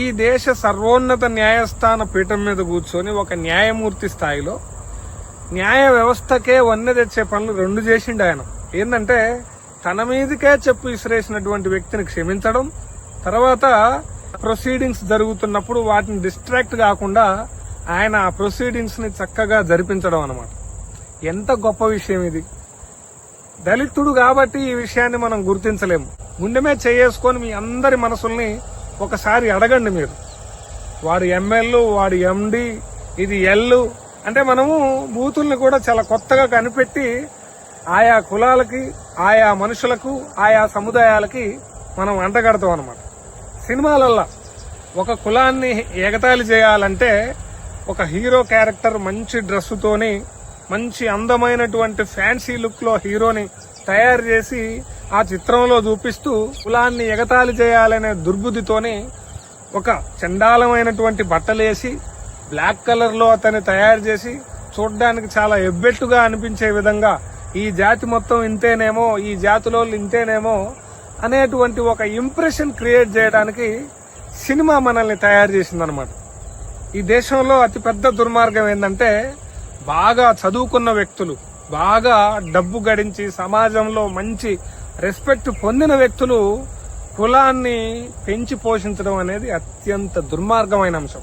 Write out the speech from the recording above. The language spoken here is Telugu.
ఈ దేశ సర్వోన్నత న్యాయస్థాన పీఠం మీద కూర్చొని ఒక న్యాయమూర్తి స్థాయిలో న్యాయ వ్యవస్థకే వన్నె తెచ్చే పనులు రెండు చేసిండు ఆయన. ఏంటంటే తన మీదకే చెప్పు విసిరేసినటువంటి వ్యక్తిని క్షమించడం తర్వాత ప్రొసీడింగ్స్ జరుగుతున్నప్పుడు వాటిని డిస్ట్రాక్ట్ కాకుండా ఆయన ఆ ప్రొసీడింగ్స్ని చక్కగా జరిపించడం అనమాట ఎంత గొప్ప విషయం ఇది. దళితుడు కాబట్టి ఈ విషయాన్ని మనం గుర్తించలేము. ముండమే చేసుకొని మీ అందరి మనసుల్ని ఒకసారి అడగండి మీరు. వాడు ఎంఎల్ వాడు ఎండి ఇది ఎల్ అంటే మనము బూతుల్ని కూడా చాలా కొత్తగా కనిపెట్టి ఆయా కులాలకి ఆయా మనుషులకు ఆయా సముదాయాలకి మనం అంటగడతాం అనమాట సినిమాలల్లో ఒక కులాన్ని ఎగతాళి చేయాలంటే ఒక హీరో క్యారెక్టర్ మంచి డ్రెస్సుతోని మంచి అందమైనటువంటి ఫ్యాన్సీ లుక్లో హీరోని తయారు చేసి ఆ చిత్రంలో చూపిస్తూ కులాన్ని ఎగతాళి చేయాలనే దుర్బుద్ధితోని ఒక చండాలమైనటువంటి బట్టలేసి బ్లాక్ కలర్లో అతన్ని తయారు చేసి చూడడానికి చాలా ఎబ్బెట్టుగా అనిపించే విధంగా ఈ జాతి మొత్తం ఇంతేనేమో ఈ జాతిలో ఇంతేనేమో అనేటువంటి ఒక ఇంప్రెషన్ క్రియేట్ చేయడానికి సినిమా మనల్ని తయారు చేసిందనమాట ఈ దేశంలో అతిపెద్ద దుర్మార్గం ఏంటంటే బాగా చదువుకున్న వ్యక్తులు బాగా డబ్బు గడించి సమాజంలో మంచి రెస్పెక్ట్ పొందిన వ్యక్తులు కులాన్ని పెంచి పోషించడం అనేది అత్యంత దుర్మార్గమైన అంశం.